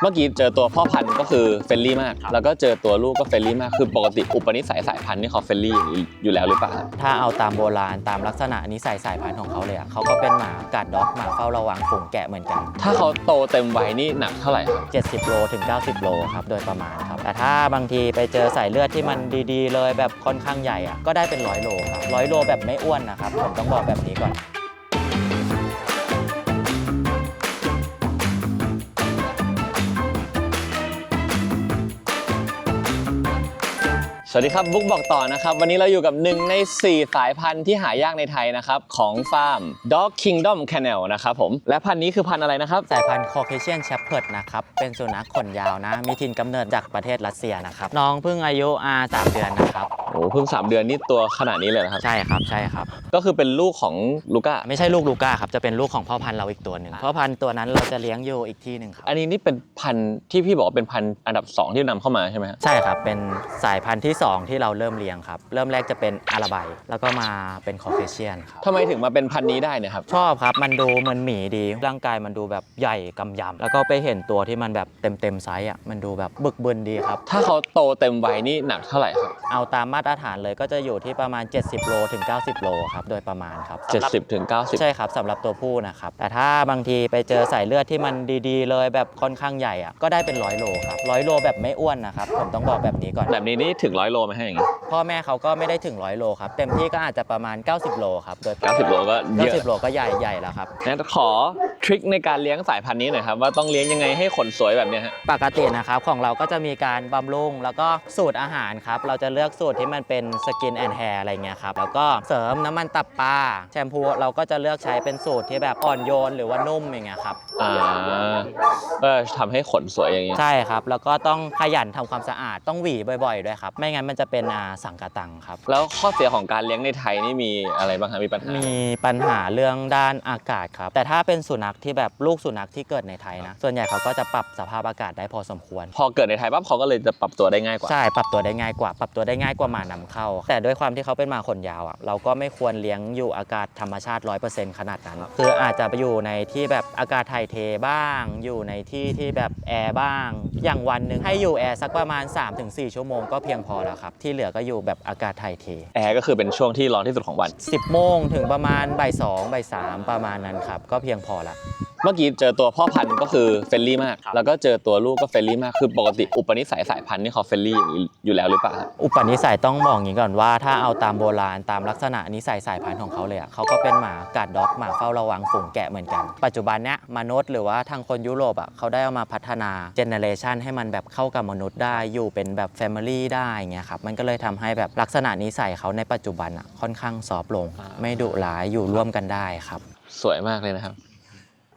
เมื่อกี้เจอตัวพ่อพันธุ์ก็คือเฟรนลี่มากครับแล้วก็เจอตัวลูกก็เฟรนลี่มาก คือปกติอุปนิสัยสายพันธุ์นี่เขาเฟรนลี่อย่างนี้อยู่แล้วหรือเปล่าครับถ้าเอาตามโบราณตามลักษณะนิสัยสายพันธุ์ของเขาเลยอะเขาก็เป็นหมากัดด็อกหมาเฝ้าระวังฝูงแกะเหมือนกัน ถ้าเขาโตเต็มวัยนี่หนักเท่าไหร่ครับ 70 โลถึง 90 โลครับโดยประมาณครับ แต่ถ้าบางทีไปเจอสายเลือดที่มันดีๆ เลยแบบค่อนข้างใหญ่อะก็ได้เป็นร้อยโลครับร้อยโลแบบไม่อ้วนนะครับผมต้องบอกแบบนี้ก่อน สวัสดีครับบุ๊กบอกต่อนะครับ วันนี้เราอยู่กับหนึ่งใน 4 สายพันธุ์ที่หายากในไทยนะครับ ของฟาร์ม Dog Kingdom Kennel นะครับผม และพันธุ์นี้คือพันธุ์อะไรนะครับ สายพันธุ์ Caucasian Shepherd นะครับ เป็นสุนัขขนยาวนะ มีถิ่นกำเนิดจากประเทศรัสเซียนะครับ น้องเพิ่งอายุอาสามเดือนนะครับโอ้โหเพิ่ง3เดือนนี่ตัวขนาดนี้เลยนะครับ ใช่ครับใช่ครับ ก็คือเป็นลูกของลูก้าไม่ใช่ลูกลูก้าครับจะเป็นลูกของพ่อพันธุ์เราอีกตัวหนึ่งพ่อพันธุ์ตัวนั้นเราจะเลี้ยงอยู่อีกที่หนึ่งครับอันนี้นี่เป็นพันธุ์ที่พี่บอกว่าเป็นพันธุ์อันดับ 2 ที่นำเข้ามาใช่ไหมฮะใช่ครับเป็นสายพันธุ์ที่2ที่เราเริ่มเลี้ยงครับ เริ่มแรกจะเป็นอาราไบแล้วก็มาเป็นคอเคเชียนครับ ทำไมถึงมาเป็นพันธุ์นี้ได้เนี่ยครับ ชอบครับ มันดูเหมือนหมีดี ร่างกายมันดูแบบใหญ่กำยำ แล้วก็ไปเห็นตัวที่มันแบบเต็มเต็มๆไซส์อะ มันดูแบบบึกบึนดีครับ ถ้าเขาโตเต็มวัยนี่หนักเท่าไหร่ครับ เอาตามมาตรฐานเลยก็จะอยู่ที่ประมาณ 70 โลถึง 90 โลครับโดยประมาณครับ 70ถึง90 ใช่ครับสำหรับตัวผู้นะครับ แต่ถ้าบางทีไปเจอสายเลือดที่มันดีๆ เลยแบบค่อนข้างใหญ่อะก็ได้เป็นร้อยโลครับร้อยโลแบบไม่อ้วนนะครับผมต้องบอกแบบนี้ก่อน แบบนี้นี่ถึงร้อยโลไหมฮะอย่างงี้ พ่อแม่เขาก็ไม่ได้ถึงร้อยโลครับ เต็มที่ก็อาจจะประมาณ 90 โลครับโดย90โลก็เยอะ 90 โลก็ใหญ่ใหญ่แล้วครับ งั้นขอทริคในการเลี้ยงสายพันธุ์นี้หน่อยครับว่าต้องเลี้ยงยังไงให้ขนสวยแบบเนี้ยฮะ ปกตินะครับของเราก็จะมีการบำรุงแล้วก็สูตรอาหารครับ เราจะเลือกสูตรที่มันเป็นสกินแอนด์แฮร์อะไรเงี้ยครับ แล้วก็เสริมน้ำมันตับปลาแชมพูเราก็จะเลือกใช้เป็นสูตรที่แบบอ่อนโยนหรือว่านุ่มอย่างเงี้ยครับ อ่าก็ทำให้ขนสวยอย่างเงี้ย ใช่ครับ แล้วก็ต้องขยันทำความสะอาดต้องหวีบ่อยๆด้วยครับ ไม่งั้นมันจะเป็นอ่าสังกะตังครับ แล้วข้อเสียของการเลี้ยงในไทยนี่มีอะไรบ้างครับมีปัญหา มีปัญหาเรื่องด้านอากาศครับ แต่ถ้าเป็นสุนัขที่แบบลูกสุนัขที่เกิดในไทยนะ ส่วนใหญ่เขาก็จะปรับสภาพอากาศได้พอสมควร พอเกิดในไทยปั๊บเขาก็เลยจะปรับตัวได้ง่ายกว่า ใช่ ปรับตัวได้ง่ายกว่า ปรับตัวได้ง่ายกว่าหมานำเข้า แต่ด้วยความที่เขาเป็นหมาขนยาวอะ เราก็ไม่ควรเลี้ยงอยู่อากาศธรรมชาติ 100%ขนาดนั้น คืออาจจะไปอยู่ในที่แบบอากาศถ่ายเทบ้าง อยู่ในที่ที่แบบแอร์บ้าง อย่างวันหนึ่งให้อยู่แอร์สักประมาณ 3-4 ชั่วโมงก็เพียงพอแล้วครับ ที่เหลือก็อยู่แบบอากาศถ่ายเท แอร์ก็คือเป็นช่วงที่ร้อนที่สุดของวัน 10โมงถึงประมาณบ่ายสองบ่ายสามประมาณนั้นครับ ก็เพียงพอละ เมื่อกี้เจอตัวพ่อพันธุ์ก็คือเฟรนลี่มากครับแล้วก็เจอตัวลูกก็เฟรนลี่มาก คือปกติอุปนิสัยสายพันธุ์นี่เขาเฟรนลี่อย่างนี้อยู่แล้วหรือเปล่าครับ อุปนิสัยต้องบอกอย่างนี้ก่อนว่าถ้าเอาตามโบราณตามลักษณะนิสัยสายพันธุ์ของเขาเลยอะเขาก็เป็นหมากัดด็อกหมาเฝ้าระวังฝูงแกะเหมือนกัน ปัจจุบันเนี้ยมนุษย์หรือว่าทางคนยุโรปอะเขาได้เอามาพัฒนาเจเนเรชันให้มันแบบเข้ากับมนุษย์ได้อยู่เป็นแบบแฟมิลี่ได้เงี้ยครับมันก็เลยทำให้แบบลักษณะนิสัยเขาในปัจจุบันอะค่อนข้างซอฟต์ลง ไม่ดุร้ายอยู่ร่วมกันได้ครับ สวยมากเลยนะครับ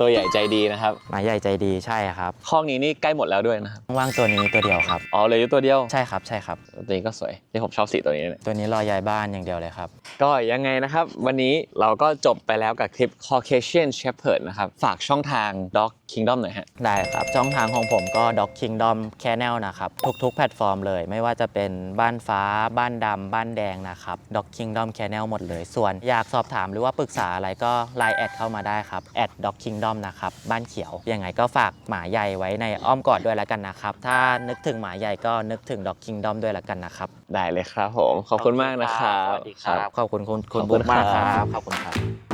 ตัวใหญ่ใจดีนะครับหมาใหญ่ใจดีใช่ครับข้องนี้นี่ใกล้หมดแล้วด้วยนะครับว่างตัวนี้ตัวเดียวครับอ๋อเหลยอยู่ตัวเดียวใช่ครับใช่ครับตัวนี้ก็สวยที่ผมชอบสีตัวนี้เนี่ยตัวนี้รอย้ายบ้านอย่างเดียวเลยครับ ก็ยังไงนะครับ วันนี้เราก็จบไปแล้วกับคลิป Caucasian Shepherd นะครับ ฝากช่องทาง Dog Kingdom หน่อยฮะได้ครับ ช่องทางของผมก็ Dog Kingdom Channel นะครับ ทุกๆ แพลตฟอร์มเลย ไม่ว่าจะเป็นบ้านฟ้า บ้านดำ บ้านแดงนะครับ Dog Kingdom Channel หมดเลย ส่วนอยากสอบถามหรือว่าปรึกษาอะไรก็ Line แอดเข้ามาได้ครับแอด Dog Kingdom นะครับ บ้านเขียวยังไงก็ฝากหมาใหญ่ไว้ในอ้อมกอดด้วยแล้วกันนะครับ ถ้านึกถึงหมาใหญ่ก็นึกถึง Dog Kingdom ด้วยแล้วกันนะครับได้เลยครับผม ขอบคุณมากนะครับ สวัสดีครับ ขอบคุณคุณคุณขอบคุบุ๊ณกมากครับครับ ขอบคุณครับ